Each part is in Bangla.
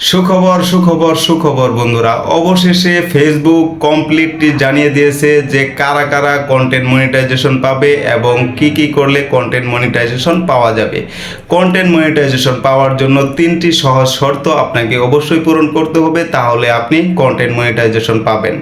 সুখবর সুখবর সুখবর বন্ধুরা। অবশেষে ফেসবুক কমপ্লিটলি জানিয়ে দিয়েছে যে কারা কারা কন্টেন্ট মনিটাইজেশন পাবে এবং কি কি করলে কন্টেন্ট মনিটাইজেশন পাওয়া যাবে। কন্টেন্ট মনিটাইজেশন পাওয়ার জন্য তিনটি সহজ শর্ত আপনাকে অবশ্যই পূরণ করতে হবে, তাহলে আপনি কন্টেন্ট মনিটাইজেশন পাবেন।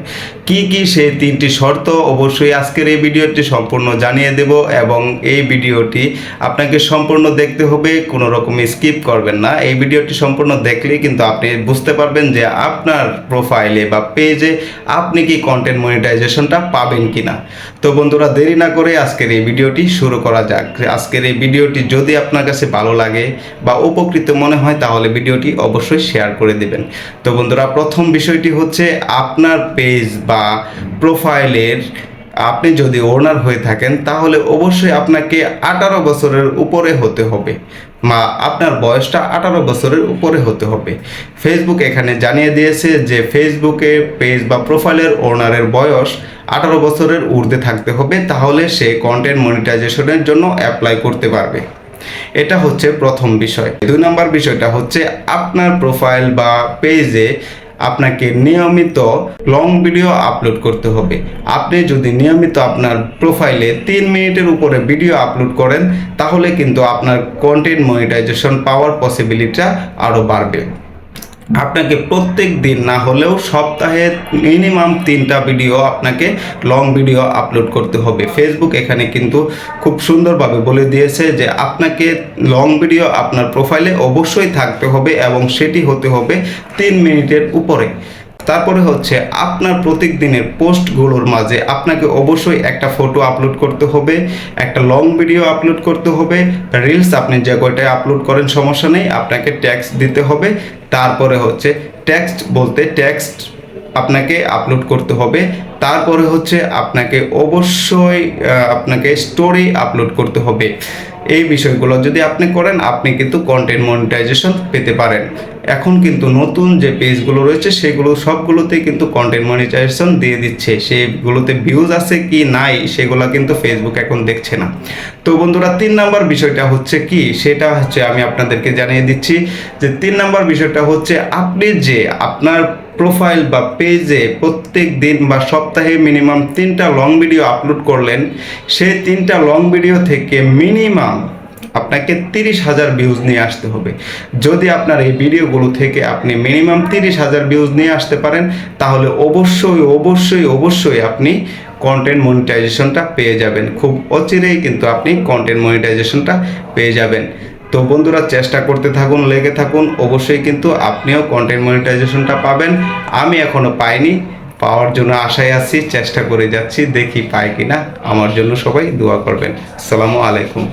কি কি সেই তিনটি শর্ত অবশ্যই আজকের এই ভিডিওটি সম্পূর্ণ জানিয়ে দেব এবং এই ভিডিওটি আপনাকে সম্পূর্ণ দেখতে হবে, কোনো রকম স্কিপ করবেন না। এই ভিডিওটি সম্পূর্ণ দেখলেই কিন্তু আপনি বুঝতে পারবেন যে আপনার প্রোফাইলে বা পেজে আপনি কি কন্টেন্ট মনিটাইজেশনটা পাবেন কিনা। তো বন্ধুরা, দেরি না করে আজকের এই ভিডিওটি শুরু করা যাক। আজকের এই ভিডিওটি যদি আপনার কাছে ভালো লাগে বা উপকৃত মনে হয়, তাহলে ভিডিওটি অবশ্যই শেয়ার করে দেবেন। তো বন্ধুরা, প্রথম বিষয়টি হচ্ছে আপনার পেজ বা প্রোফাইলের আপনি যদি ওনার হয়ে থাকেন, তাহলে অবশ্যই আপনাকে আঠারো বছরের উপরে হতে হবে। মা, আপনার বয়সটা আঠারো বছরের উপরে হতে হবে। ফেসবুক এখানে জানিয়ে দিয়েছে যে ফেসবুকে পেজ বা প্রোফাইলের ওনারের বয়স আঠারো বছরের ঊর্ধ্বে থাকতে হবে, তাহলে সে কন্টেন্ট মনিটাইজেশনের জন্য অ্যাপ্লাই করতে পারবে। এটা হচ্ছে প্রথম বিষয়। দুই নম্বর বিষয়টা হচ্ছে, আপনার প্রোফাইল বা পেজে আপনাকে নিয়মিত লং ভিডিও আপলোড করতে হবে। আপনি যদি নিয়মিত আপনার প্রোফাইলে তিন মিনিটের উপরে ভিডিও আপলোড করেন, তাহলে কিন্তু আপনার কন্টেন্ট মনিটাইজেশন পাওয়ার পসিবিলিটিটা আরও বাড়বে। আপনাকে প্রত্যেক দিন না হলেও সপ্তাহে মিনিমাম তিনটা ভিডিও আপনাকে লং ভিডিও আপলোড করতে হবে। ফেসবুক এখানে কিন্তু খুব সুন্দরভাবে বলে দিয়েছে যে আপনাকে লং ভিডিও আপনার প্রোফাইলে অবশ্যই থাকতে হবে এবং সেটি হতে হবে তিন মিনিটের উপরে। তারপরে হচ্ছে আপনার প্রত্যেক দিনের পোস্টগুলোর মাঝে আপনাকে অবশ্যই একটা ফটো আপলোড করতে হবে, একটা লং ভিডিও আপলোড করতে হবে রিলস আপনি যে কয়টায় আপলোড করেন সমস্যা নেই, আপনাকে ট্যাক্স দিতে হবে, তারপরে হচ্ছে টেক্সট বলতে টেক্সট আপনাকে আপলোড করতে হবে, তারপরে হচ্ছে আপনাকে অবশ্যই আপনাকে স্টোরি আপলোড করতে হবে। এই বিষয়গুলো যদি আপনি করেন, আপনি কিন্তু কন্টেন্ট মনিটাইজেশন পেতে পারেন। এখন কিন্তু নতুন যে পেজগুলো রয়েছে, সেগুলো সবগুলোতেই কিন্তু কন্টেন্ট মনিটাইজেশন দিয়ে দিচ্ছে। সেগুলোতে ভিউজ আছে কি নাই, সেগুলো কিন্তু ফেসবুক এখন দেখছে না। তো বন্ধুরা, তিন নাম্বার বিষয়টা হচ্ছে কি? সেটা হচ্ছে আমি আপনাদেরকে জানিয়ে দিচ্ছি যে তিন নাম্বার বিষয়টা হচ্ছে, আপনি যে আপনার প্রোফাইল বা পেজে প্রত্যেক দিন বা সপ্তাহে মিনিমাম তিনটা লং ভিডিও আপলোড করলেন। সেই তিনটা লং ভিডিও থেকে মিনিমাম আপনাকে তিরিশ হাজার ভিউজ নিয়ে আসতে হবে। যদি আপনার এই ভিডিওগুলো থেকে আপনি মিনিমাম তিরিশ হাজার ভিউজ নিয়ে আসতে পারেন, তাহলে অবশ্যই অবশ্যই অবশ্যই আপনি কন্টেন্ট মনিটাইজেশনটা পেয়ে যাবেন। খুব অচিরেই কিন্তু আপনি কন্টেন্ট মনিটাইজেশনটা পেয়ে যাবেন। তো বন্ধুরা, চেষ্টা করতে থাকুন, লেগে থাকুন। অবশ্যই কিন্তু আপনিও কন্টেন্ট মনিটাইজেশনটা পাবেন। আমি এখনও পাইনি। পাওয়ার জন্য আশায় আছি, চেষ্টা করে যাচ্ছি, দেখি পাই কিনা। আমার জন্য সবাই দোয়া করবেন। সালামু আলাইকুম।